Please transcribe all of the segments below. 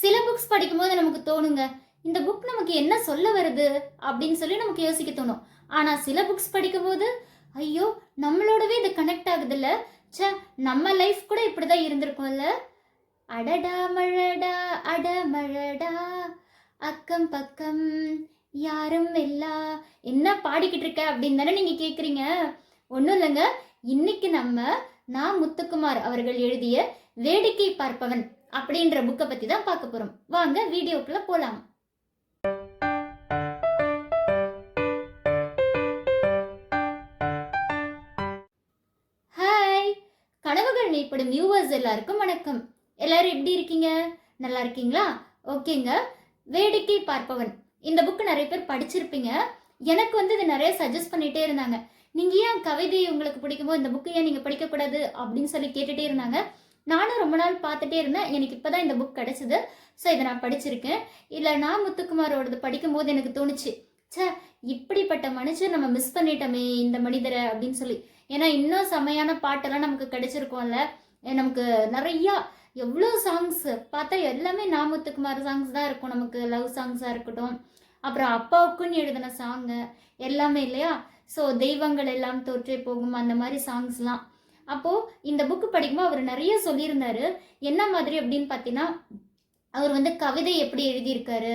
சில புக்ஸ் படிக்கும்போது நமக்கு தோணுங்க இந்த புக் நமக்கு என்ன சொல்ல வருது அப்படின்னு சொல்லி நமக்கு யோசிக்க தோணும். ஆனா சில புக்ஸ் படிக்கும்போது ஐயோ நம்மளோடவே இது கனெக்ட் ஆகுதுல்ல? ச்சே நம்ம லைஃப் கூட இப்படிதான் இருந்திருக்கும்ல? அடடா மழடா அட மழடா அக்கம் பக்கம் யாரும் இல்லா என்ன பாடிக்கிட்டு இருக்க அப்படின்னு தானே நீங்க கேக்குறீங்க? ஒன்றும் இல்லைங்க. இன்னைக்கு நம்ம நான் முத்துக்குமார் அவர்கள் எழுதிய வேடிக்கை பார்ப்பவன் அப்படின்ற புக்கை பற்றி தான் பார்க்க போகிறோம் வாங்க வீடியோக்குள்ளே போகலாம் ஹாய் கனவுகள் மெய்ப்படும் வியூவர்ஸ் எல்லாருக்கும் வணக்கம். எல்லாரும் எப்படி இருக்கீங்க? நல்லா இருக்கீங்களா? ஓகேங்க. வேடிக்கை பார்ப்பவன். இந்த புக்கு நிறைய பேர் படிச்சிருப்பீங்க. எனக்கு வந்து இது நிறைய சஜஸ்ட் பண்ணிகிட்டே இருந்தாங்க. நீங்கள் ஏன் கவிதை உங்களுக்கு பிடிக்குமோ இந்த புக்கு ஏன் நீங்கள் படிக்கக்கூடாது அப்படின்னு சொல்லி கேட்டுகிட்டே இருந்தாங்க. நானும் ரொம்ப நாள் பார்த்துட்டே இருந்தேன். எனக்கு இப்போதான் இந்த புக் கிடச்சிது. ஸோ இதை நான் படிச்சிருக்கேன். இல்லை நான் முத்துக்குமாரோடது படிக்கும்போது எனக்கு தோணுச்சு ச்சே இப்படிப்பட்ட மனுஷன் நம்ம மிஸ் பண்ணிட்டோமே இந்த மனிதரை அப்படின்னு சொல்லி. ஏன்னா இன்னும் செமையான பாட்டெல்லாம் நமக்கு கிடைச்சிருக்கோம்ல. நமக்கு நிறையா எவ்வளோ சாங்ஸ் பார்த்தா எல்லாமே நாமுத்துக்குமார் சாங்ஸ் தான் இருக்கும். நமக்கு லவ் சாங்ஸாக இருக்கட்டும். அப்புறம் அப்பாவுக்குன்னு எழுதின சாங்கு எல்லாமே இல்லையா? ஸோ தெய்வங்கள் எல்லாம் தோற்றே போகும் அந்த மாதிரி சாங்ஸ்லாம் அப்போது இந்த புக்கு படிக்கும்போது அவர் நிறைய சொல்லியிருந்தாரு. என்ன மாதிரி அப்படின்னு பார்த்தீங்கன்னா அவர் வந்து கவிதை எப்படி எழுதியிருக்காரு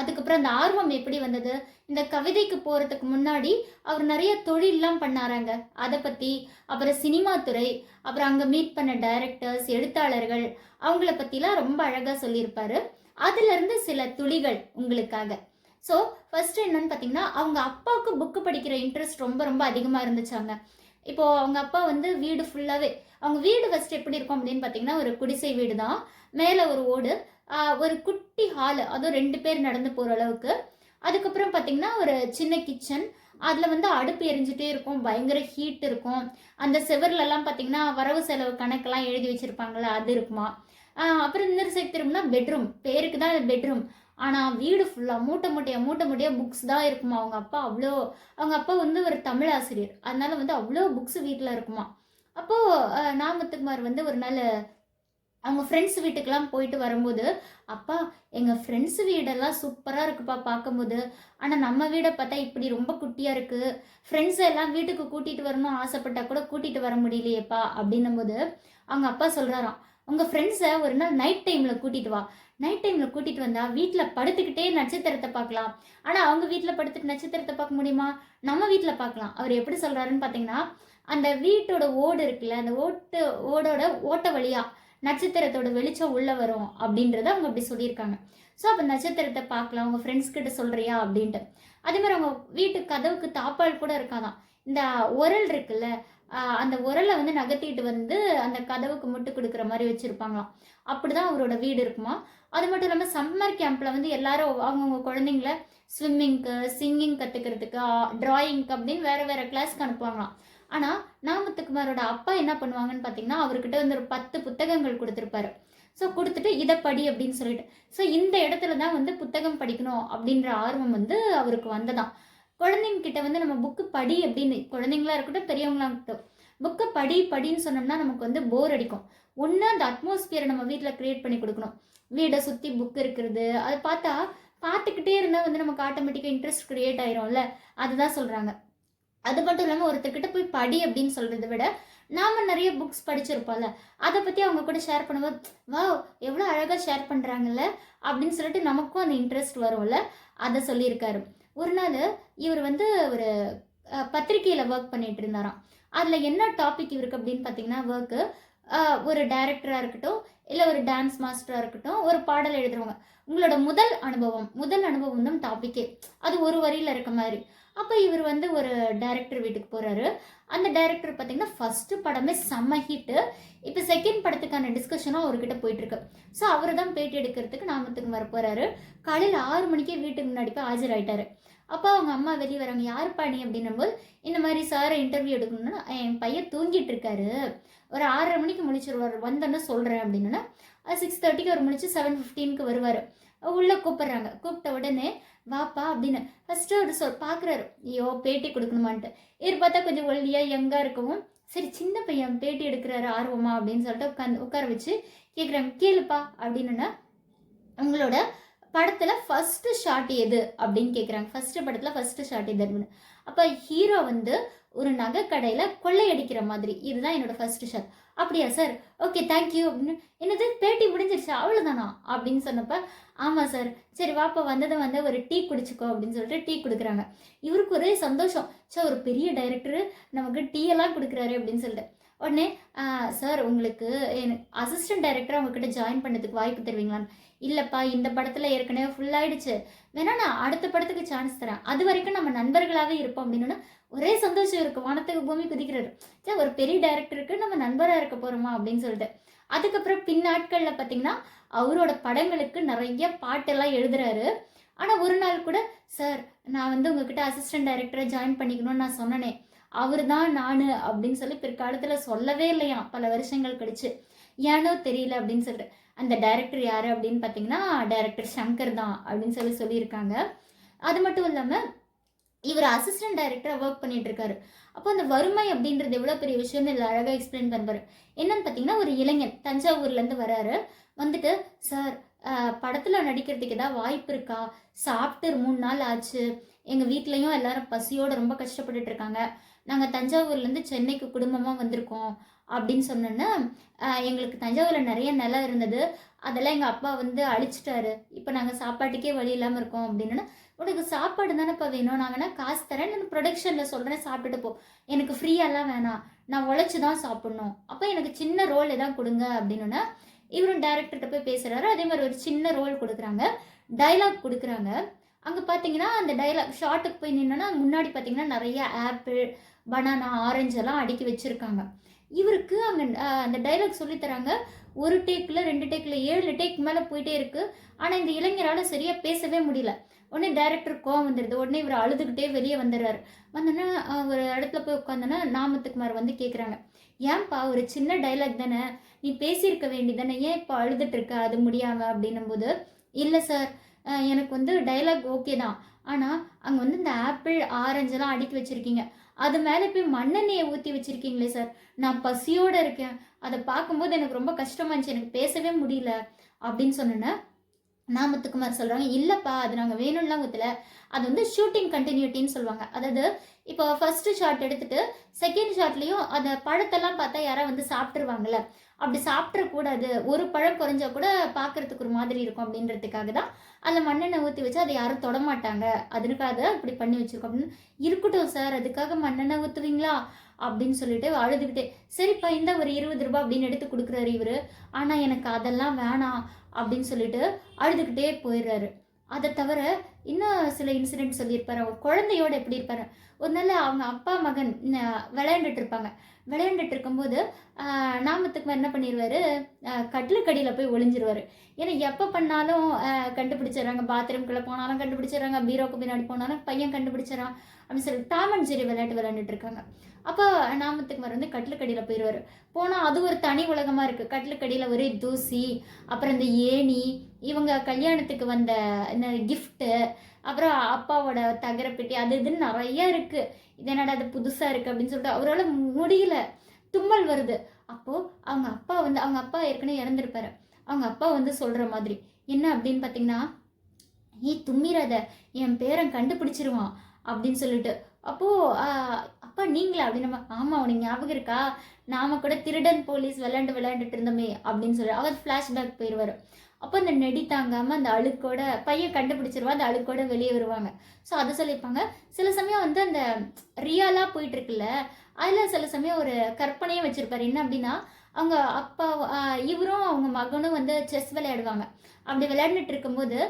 அதுக்கப்புறம் அந்த ஆர்வம் எப்படி வந்தது இந்த கவிதைக்கு போகிறதுக்கு முன்னாடி அவர் நிறைய தொழிலெலாம் பண்ணாராங்க. அதை பற்றி அப்புறம் சினிமா துறை அப்புறம் அங்கே மீட் பண்ண டைரக்டர்ஸ் எழுத்தாளர்கள் அவங்கள பற்றிலாம் ரொம்ப அழகாக சொல்லியிருப்பாரு. அதுலேருந்து சில துளிகள் உங்களுக்காக. ஸோ ஃபர்ஸ்ட் என்னன்னு பார்த்தீங்கன்னா அவங்க அப்பாவுக்கு புக்கு படிக்கிற இன்ட்ரெஸ்ட் ரொம்ப ரொம்ப அதிகமாக இருந்துச்சாங்க. இப்போ அவங்க அப்பா வந்து வீடு ஃபுல்லாகவே அவங்க வீடு ஃபஸ்ட் எப்படி இருக்கும் அப்படின்னு பார்த்தீங்கன்னா ஒரு குடிசை வீடு தான் மேலே ஒரு ஓடு ஒரு குட்டி ஹாலு அதுவும் ரெண்டு பேர் நடந்து போகிற அளவுக்கு. அதுக்கப்புறம் பார்த்தீங்கன்னா ஒரு சின்ன கிச்சன் அதில் வந்து அடுப்பு எரிஞ்சிட்டே இருக்கும் பயங்கர ஹீட் இருக்கும். அந்த செவர்லலாம் பார்த்தீங்கன்னா வரவு செலவு கணக்கெல்லாம் எழுதி வச்சுருப்பாங்களே அது இருக்குமா. அப்புறம் இன்னொரு சைடு திரும்பினா பெட்ரூம் பேருக்கு தான் பெட்ரூம் ஆனால் வீடு ஃபுல்லாக மூட்டை மூட்டையாக மூட்டை மூட்டையாக புக்ஸ் தான் இருக்குமா? அவங்க அப்பா அவ்வளோ அவங்க அப்பா வந்து ஒரு தமிழ் ஆசிரியர். அதனால வந்து அவ்வளோ புக்ஸ் வீட்டில் இருக்குமா? அப்போது நாமத்துக்குமார் வந்து ஒரு நாள் அவங்க ஃப்ரெண்ட்ஸ் வீட்டுக்கெல்லாம் போயிட்டு வரும்போது அப்பா எங்கள் ஃப்ரெண்ட்ஸ் வீடெல்லாம் சூப்பராக இருக்குப்பா பார்க்கும்போது ஆனால் நம்ம வீடை பார்த்தா இப்படி ரொம்ப குட்டியாக இருக்குது ஃப்ரெண்ட்ஸ் எல்லாம் வீட்டுக்கு கூட்டிகிட்டு வரணும் ஆசைப்பட்டா கூட கூட்டிகிட்டு வர முடியலையேப்பா. அப்படின்னும் போது அவங்க அப்பா சொல்கிறாராம் உங்கள் ஃப்ரெண்ட்ஸை ஒரு நாள் நைட் டைமில் கூட்டிகிட்டு வா. நைட் டைமில் கூட்டிகிட்டு வந்தால் வீட்டில் படுத்துக்கிட்டே நட்சத்திரத்தை பார்க்கலாம். ஆனால் அவங்க வீட்டில் படுத்துட்டு நட்சத்திரத்தை பார்க்க முடியுமா? நம்ம வீட்டில் பார்க்கலாம். அவர் எப்படி சொல்கிறாருன்னு பார்த்தீங்கன்னா அந்த வீட்டோட ஓடு இருக்குல்ல அந்த ஓட்டு ஓடோட ஓட்ட வழியாக நட்சத்திரத்தோட வெளிச்சம் உள்ளே வரும் அப்படின்றத அவங்க அப்படி சொல்லியிருக்காங்க. ஸோ அப்போ நட்சத்திரத்தை பார்க்கலாம். அவங்க ஃப்ரெண்ட்ஸ் கிட்ட சொல்கிறியா அப்படின்ட்டு. அதே மாதிரி அவங்க வீட்டு கதவுக்கு தாப்பால் கூட இருக்காதான். இந்த உரல் இருக்குல்ல அந்த உரலை வந்து நகர்த்திட்டு வந்து அந்த கதவுக்கு முட்டு கொடுக்குற மாதிரி வச்சுருப்பாங்களாம். அப்படிதான் அவரோட வீடு இருக்குமா? அது மட்டும் இல்லாமல் சம்மர் கேம்பில் வந்து எல்லாரும் அவங்கவுங்க குழந்தைங்கள ஸ்விம்மிங்க்கு சிங்கிங் கற்றுக்கிறதுக்கு ட்ராயிங்க்கு அப்படின்னு வேறு வேறு கிளாஸ்க்கு அனுப்புவாங்களாம். ஆனால் நாமத்துக்குமாரோட அப்பா என்ன பண்ணுவாங்கன்னு பார்த்தீங்கன்னா அவர்கிட்ட வந்து ஒரு பத்து புத்தகங்கள் கொடுத்துருப்பாரு. ஸோ கொடுத்துட்டு இதை படி அப்படின்னு சொல்லிட்டு. ஸோ இந்த இடத்துல தான் வந்து புத்தகம் படிக்கணும் அப்படின்ற ஆர்வம் வந்து அவருக்கு வந்ததாம். குழந்தைங்க கிட்ட வந்து நம்ம புக்கு படி அப்படின்னு குழந்தைங்களா இருக்கட்டும் பெரியவங்களா இருக்கட்டும் புக்கை படி படின்னு சொன்னோம்னா நமக்கு வந்து போர் அடிக்கும். ஒன்று அந்த அட்மாஸ்பியரை நம்ம வீட்டில் க்ரியேட் பண்ணி கொடுக்கணும். வீடை சுற்றி புக் இருக்கிறது அதை பார்த்தா பார்த்துக்கிட்டே இருந்தால் வந்து நமக்கு ஆட்டோமேட்டிக்காக இன்ட்ரெஸ்ட் க்ரியேட் ஆயிரும்ல? அதுதான் சொல்கிறாங்க அது மட்டும் இல்லாமல் ஒருத்தர்கிட்ட போய் படி அப்படின்னு சொல்கிறத விட நாம் நிறைய புக்ஸ் படிச்சிருப்போம்ல அதை பற்றி அவங்க கூட ஷேர் பண்ணும்போது வா எவ்வளோ அழகாக ஷேர் பண்ணுறாங்கல்ல அப்படின்னு சொல்லிட்டு நமக்கும் அந்த இன்ட்ரெஸ்ட் வரும்ல? அதை சொல்லியிருக்காரு. ஒரு நாள் இவர் வந்து ஒரு பத்திரிக்கையில் ஒர்க் பண்ணிட்டு இருந்தாராம். அதில் என்ன டாபிக் இவருக்கு அப்படின்னு பார்த்தீங்கன்னா ஒர்க்கு ஒரு டைரக்டராக இருக்கட்டும் இல்லை ஒரு டான்ஸ் மாஸ்டராக இருக்கட்டும் ஒரு பாடல் எழுதுறவங்க. உங்களோட முதல் அனுபவம் முதல் அனுபவம் தான் டாப்பிக்கே அது ஒரு வரியில் இருக்க மாதிரி. அப்போ இவர் வந்து ஒரு டைரக்டர் வீட்டுக்கு போகிறாரு அந்த டைரக்டர் பார்த்தீங்கன்னா ஃபஸ்ட்டு படமே செம்ம ஹிட்டு இப்போ செகண்ட் படத்துக்கான டிஸ்கஷனும் அவர்கிட்ட போயிட்டுருக்கு. ஸோ அவர் தான் பேட்டி எடுக்கிறதுக்கு நாமத்துக்கு வர போகிறாரு காலையில் ஆறு மணிக்கே வீட்டுக்கு முன்னாடி போய் ஆஜராயிட்டாரு. அப்போ அவங்க அம்மா வெளியே வராங்க. யார் நீ? அப்படின்னும்போது இந்த மாதிரி சாரை இன்டர்வியூ எடுக்கணும்னா என் பையன் தூங்கிட்டு இருக்காரு. ஒரு ஆறரை மணிக்கு முடிச்சிருவார் வந்தோன்னு சொல்கிறேன் அப்படின்னா சிக்ஸ் தேர்ட்டிக்கு அவர் முடிச்சு செவன் ஃபிஃப்டீனுக்கு வருவார். உள்ளே கூப்பிட்றாங்க. கூப்பிட்ட உடனே வாப்பா அப்படின்னு. ஃபஸ்ட்டு அவர் சொல் பார்க்குறாரு ஐயோ பேட்டி கொடுக்கணுமான்ட்டு. இவர் பார்த்தா கொஞ்சம் ஒல்லியாக யங்காக இருக்கவும் சரி சின்ன பையன் பேட்டி எடுக்கிறாரு ஆர்வமா? அப்படின்னு சொல்லிட்டு உட்காந்து உட்கார வச்சு கேட்குறாங்க கேளுப்பா அப்படின்னா உங்களோட படத்தில் ஃபஸ்ட்டு ஷாட் எது அப்படின்னு கேட்குறாங்க ஃபஸ்ட்டு படத்தில் ஃபஸ்ட்டு ஷாட் எது அப்படின்னு. அப்போ ஹீரோ வந்து ஒரு நகை கடையில் கொள்ளையடிக்கிற மாதிரி. இதுதான் என்னோட ஃபஸ்ட்டு ஷாட் அப்படியா சார் ஓகே தேங்க்யூ அப்படின்னு என்னது? பேட்டி முடிஞ்சிருச்சு? அவ்வளோதானா அப்படின்னு சொன்னப்ப ஆமாம் சார் சரி வாப்பா வந்ததை வந்து ஒரு டீ குடிச்சுக்கோ அப்படின்னு சொல்லிட்டு டீ கொடுக்குறாங்க. இவருக்கு ஒரே சந்தோஷம். ஸோ ஒரு பெரிய டைரக்டர் நமக்கு டீ எல்லாம் கொடுக்குறாரு அப்படின்னு சொல்லிட்டு. உடனே சார் உங்களுக்கு அசிஸ்டன்ட் டைரக்டர் அவங்கக்கிட்ட ஜாயின் பண்ணதுக்கு வாய்ப்பு தருவீங்களான்னு? இல்லைப்பா இந்த படத்தில் ஏற்கனவே ஃபுல் ஆயிடுச்சு. வேணா நான் அடுத்த படத்துக்கு சான்ஸ் தரேன். அது வரைக்கும் நம்ம நண்பர்களாகவே இருப்போம் அப்படின்னு ஒரே சந்தோஷம் இருக்கும் வானத்துக்கு பூமி குதிக்கிறாரு சரி ஒரு பெரிய டைரக்டருக்கு நம்ம நண்பராக இருக்க போகிறோமா அப்படின்னு சொல்லிட்டு. அதுக்கப்புறம் பின்னாட்களில் பார்த்தீங்கன்னா அவரோட படங்களுக்கு நிறைய பாட்டெல்லாம் எழுதுறாரு. ஆனால் ஒரு நாள் கூட சார் நான் வந்து உங்ககிட்ட அசிஸ்டன்ட் டைரக்டரை ஜாயின் பண்ணிக்கணும்னு நான் சொன்னனே. அவர் தான் நான் அப்படின்னு சொல்லி பிற்காலத்தில் சொல்லவே இல்லையா பல வருஷங்கள் கழிச்சு. ஏனோ தெரியல அப்படின்னு சொல்லிட்டு. அந்த டைரக்டர் யார் அப்படின்னு பார்த்தீங்கன்னா டைரக்டர் சங்கர் தான் அப்படின்னு சொல்லி சொல்லியிருக்காங்க. அது மட்டும் இல்லாமல் இவர் அசிஸ்டன்ட் டைரக்டராக ஒர்க் பண்ணிட்டு இருக்காரு. அப்போ அந்த வறுமை அப்படின்றது எவ்வளோ பெரிய விஷயம்னு இதில் அழகாக எக்ஸ்பிளைன் பண்ணுவார் என்னன்னு பார்த்தீங்கன்னா ஒரு இளைஞன் தஞ்சாவூர்லேருந்து வராரு வந்துட்டு சார் படத்தில் நடிக்கிறதுக்கு ஏதாவது வாய்ப்பு இருக்கா? சாப்பிட்டு மூணு நாள் ஆச்சு. எங்கள் வீட்லேயும் எல்லாரும் பசியோடு ரொம்ப கஷ்டப்பட்டுட்டு இருக்காங்க. நாங்கள் தஞ்சாவூர்லேருந்து சென்னைக்கு குடும்பமாக வந்திருக்கோம். அப்படின்னு சொன்னோன்னா எங்களுக்கு தஞ்சாவூரில் நிறைய நிலம் இருந்தது. அதெல்லாம் எங்கள் அப்பா வந்து அழிச்சிட்டாரு. இப்போ நாங்கள் சாப்பாட்டுக்கே வழி இல்லாமல் இருக்கோம். அப்படின்னா உனக்கு சாப்பாடு தானேப்பா வேணும். நான் வேணால் காசு தரேன். நான் ப்ரொடக்ஷனில் சொல்கிறேன் சாப்பிட்டுட்டு போ. எனக்கு ஃப்ரீயெல்லாம் வேணாம். நான் உழைச்சி தான் சாப்பிட்ணும். அப்போ எனக்கு சின்ன ரோல் எதாவது கொடுங்க. அப்படின்னா இவரும் டேரக்டர்கிட்ட போய் பேசுகிறாரு அதே மாதிரி ஒரு சின்ன ரோல் கொடுக்குறாங்க. டைலாக் கொடுக்குறாங்க. அங்கே பார்த்தீங்கன்னா அந்த டைலாக் ஷார்ட்டுக்கு போய் நின்னோன்னா முன்னாடி பார்த்தீங்கன்னா நிறைய ஆப்பிள் பனானா ஆரஞ்சு எல்லாம் அடுக்கி வச்சுருக்காங்க. இவருக்கு அங்கே அந்த டைலாக் சொல்லித்தராங்க ஒரு டேக்கில் ரெண்டு டேக்கில் ஏழு டேக் மேலே போயிட்டே இருக்குது ஆனால் இந்த இளைஞரால் சரியாக பேசவே முடியல. உடனே டைரக்டர் கோவம் வந்துடுது உடனே இவர் அழுதுகிட்டே வெளியே வந்துடுறாரு. வந்தோன்னா ஒரு இடத்துல போய் உட்காந்தோன்னா நாமத்துக்குமார் வந்து கேட்குறாங்க ஏன்பா ஒரு சின்ன டைலாக் தானே? நீ பேசியிருக்க வேண்டியதானே ஏன் இப்போ அழுதுட்டுருக்க அது முடியாமல் அப்படின்னும்போது இல்லை சார் எனக்கு வந்து டைலாக் ஓகே தான். ஆனால் அங்கே வந்து இந்த ஆப்பிள் ஆரஞ்செல்லாம் அடுக்கி வச்சுருக்கீங்க. அது மேலே போய் மண்ணெண்ணெயை ஊற்றி வச்சுருக்கீங்களே சார் நான் பசியோடு இருக்கேன். அதை பார்க்கும்போது எனக்கு ரொம்ப கஷ்டமாக இருந்துச்சு. எனக்கு பேசவே முடியல அப்படின்னு சொன்னேன். நாமத்துக்குமார் சொல்கிறாங்க இல்லைப்பா அது நாங்கள் வேணும்லாம் ஊற்றல அது வந்து ஷூட்டிங் கண்டினியூட்டின்னு சொல்லுவாங்க. அதாவது இப்போ ஃபர்ஸ்ட் ஷாட் எடுத்துட்டு செகண்ட் ஷாட்லேயும் அந்த பழத்தெல்லாம் பார்த்தா யாராவது வந்து சாப்பிட்ருவாங்கல்ல அப்படி சாப்பிட்றக்கூடாது ஒரு பழம் குறைஞ்சா கூட பார்க்கறதுக்கு ஒரு மாதிரி இருக்கும் அப்படின்றதுக்காக தான் அதில் மண்ணெண்ணெய் ஊற்றி வச்சு அதை யாரும் தொடமாட்டாங்க. அதுக்காக இப்படி பண்ணி வச்சிருக்கோம் அப்படின்னு இருக்கட்டும் சார். அதுக்காக மண்ணெண்ணெய் ஊற்றுவீங்களா அப்படின்னு சொல்லிட்டு அழுதுகிட்டே சரிப்பா இந்த ஒரு இருபது ரூபாய் அப்படின்னு எடுத்து கொடுக்குறாரு இவர். ஆனால் எனக்கு அதெல்லாம் வேணாம் அப்படின்னு சொல்லிட்டு அழுதுகிட்டே போயிடுறாரு. அதை தவிர இன்னும் சில இன்சிடென்ட் சொல்லியிருப்பாரு. அவங்க குழந்தையோட எப்படி இருப்பார்? ஒரு நாள் அவங்க அப்பா மகன் விளையாண்டுட்டு இருப்பாங்க. விளையாண்டுட்டு இருக்கும்போது நாமத்துக்கு என்ன பண்ணிடுவார் கட்டிலுக்கடியில் போய் ஒளிஞ்சிருவார். ஏன்னா எப்போ பண்ணாலும் கண்டுபிடிச்சிடுறாங்க. பாத்ரூம்குள்ளே போனாலும் கண்டுபிடிச்சிடுறாங்க. பீரோக்கு பின்னாடி போனாலும் பையன் கண்டுபிடிச்சிடறான் அப்படின்னு சொல்லி டாமன் ஜெரி விளையாட்டு விளையாண்டுட்டு இருக்காங்க. அப்போ நாமத்துக்குமார் வந்து கட்டிலுக்கடியில் போயிடுவார் போனால் அது ஒரு தனி உலகமாக இருக்குது கட்டிலுக்கடியில் ஒரே தூசி அப்புறம் இந்த ஏணி இவங்க கல்யாணத்துக்கு வந்த இந்த கிஃப்ட்டு அப்புறம் அப்பாவோட தகரப்பெட்டி அது இதுன்னு நிறைய இருக்குது இது என்னடா அது புதுசாக இருக்குது அப்படின்னு சொல்லிட்டு அவரால் முடியல. தும்மல் வருது. அப்போது அவங்க அப்பா வந்து அவங்க அப்பா ஏற்கனவே இறந்துருப்பாரு. அவங்க அப்பா வந்து சொல்கிற மாதிரி என்ன அப்படின்னு பார்த்தீங்கன்னா நீ தும்மிராத என் பேரன் கண்டுபிடிச்சிருவான் அப்படின்னு சொல்லிட்டு. அப்போது அப்பா நீங்களா அப்படின்னு நம்ம ஆமாம் உனக்கு ஞாபகம் இருக்கா? நாம கூட திருடன் போலீஸ் விளையாண்டு விளையாண்டுட்டு இருந்தோமே அப்படின்னு சொல்லி அவர் ஃப்ளாஷ்பேக் போயிடுவார் அப்போ அந்த நெடி தாங்காமல் அந்த அழுக்கோட பையன் கண்டுபிடிச்சிருவா அந்த அழுக்கோட வெளியே வருவாங்க. ஸோ அதை சொல்லியிருப்பாங்க. சில சமயம் வந்து அந்த ரியாலாக போயிட்டு இருக்குல்ல அதில் சில சமயம் ஒரு கற்பனையும் வச்சுருப்பாரு. என்ன அப்படின்னா அவங்க அப்பா இவரும் அவங்க மகனும் வந்து செஸ் விளையாடுவாங்க. அப்படி விளையாண்டுட்டு இருக்கும்போது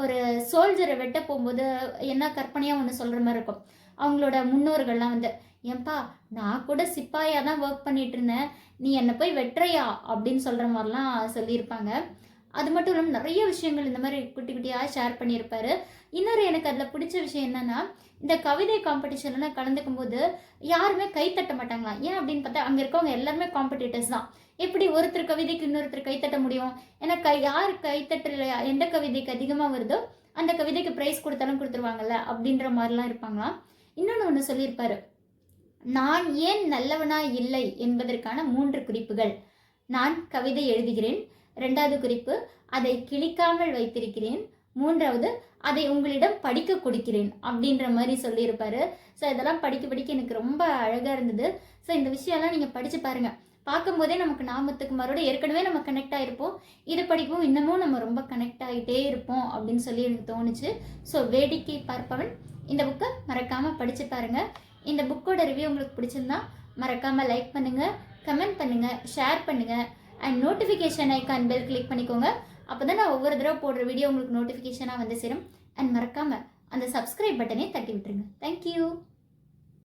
ஒரு சோல்ஜரை வெட்ட போகும்போது என்ன கற்பனையாக ஒன்று சொல்கிற மாதிரி இருக்கும். அவங்களோட முன்னோர்கள்லாம் வந்து ஏன்பா நான் கூட சிப்பாயாக தான் ஒர்க் பண்ணிட்டு இருந்தேன். நீ என்னை போய் வெட்டுறையா? அப்படின்னு சொல்கிற மாதிரிலாம் சொல்லியிருப்பாங்க. அது மட்டும் இல்லாமல் நிறைய விஷயங்கள் இந்த மாதிரி குட்டி குட்டியாக ஷேர் பண்ணியிருப்பார். இன்னொரு எனக்கு அதில் பிடிச்ச விஷயம் என்னென்னா இந்த கவிதை காம்படிஷன்லாம் கலந்துக்கும் போது யாருமே கை தட்ட மாட்டாங்களா ஏன் அப்படின்னு பார்த்தா அங்கே இருக்கவங்க எல்லாருமே காம்படிட்டர்ஸ் தான். எப்படி ஒருத்தர் கவிதைக்கு இன்னொருத்தர் கைத்தட்ட முடியும்? ஏன்னா கை யார் கைத்தட்டல எந்த கவிதைக்கு அதிகமாக வருதோ அந்த கவிதைக்கு ப்ரைஸ் கொடுத்தாலும் கொடுத்துருவாங்கல்ல அப்படின்ற மாதிரிலாம் இருப்பாங்களாம். இன்னொன்று ஒன்று சொல்லியிருப்பாரு. நான் ஏன் நல்லவனா இல்லை என்பதற்கான மூன்று குறிப்புகள். நான் கவிதை எழுதுகிறேன். ரெண்டாவது குறிப்பு அதை கிழிக்காமல் வைத்திருக்கிறேன். மூன்றாவது அதை உங்களிடம் படிக்க கொடுக்கிறேன் அப்படின்ற மாதிரி சொல்லியிருப்பாரு. ஸோ இதெல்லாம் படிக்க படிக்க எனக்கு ரொம்ப அழகாக இருந்தது. ஸோ இந்த விஷயம்லாம் நீங்கள் படித்து பாருங்கள் பார்க்கும்போதே நமக்கு நாமத்துக்குமாரோட ஏற்கனவே நம்ம கனெக்ட் ஆகிருப்போம் இதை படிக்கவும் இன்னமும் நம்ம ரொம்ப கனெக்ட் ஆகிட்டே இருப்போம் அப்படின்னு சொல்லி எனக்கு தோணுச்சு. ஸோ வேடிக்கை பார்ப்பவன் இந்த புக்கை மறக்காமல் படித்து பாருங்கள் இந்த புக்கோட ரிவ்யூ உங்களுக்கு பிடிச்சிருந்தா மறக்காமல் லைக் பண்ணுங்கள் கமெண்ட் பண்ணுங்கள் ஷேர் பண்ணுங்கள் and notification icon bell click பண்ணிக்கோங்க. அப்போ தான் நான் ஒவ்வொரு தடவை போடுற வீடியோ உங்களுக்கு நோட்டிஃபிகேஷனாக வந்து சேரும். அண்ட் மறக்காமல் அந்த சப்ஸ்கிரைப் பட்டனே தட்டி விட்டுருங்க. தேங்க்யூ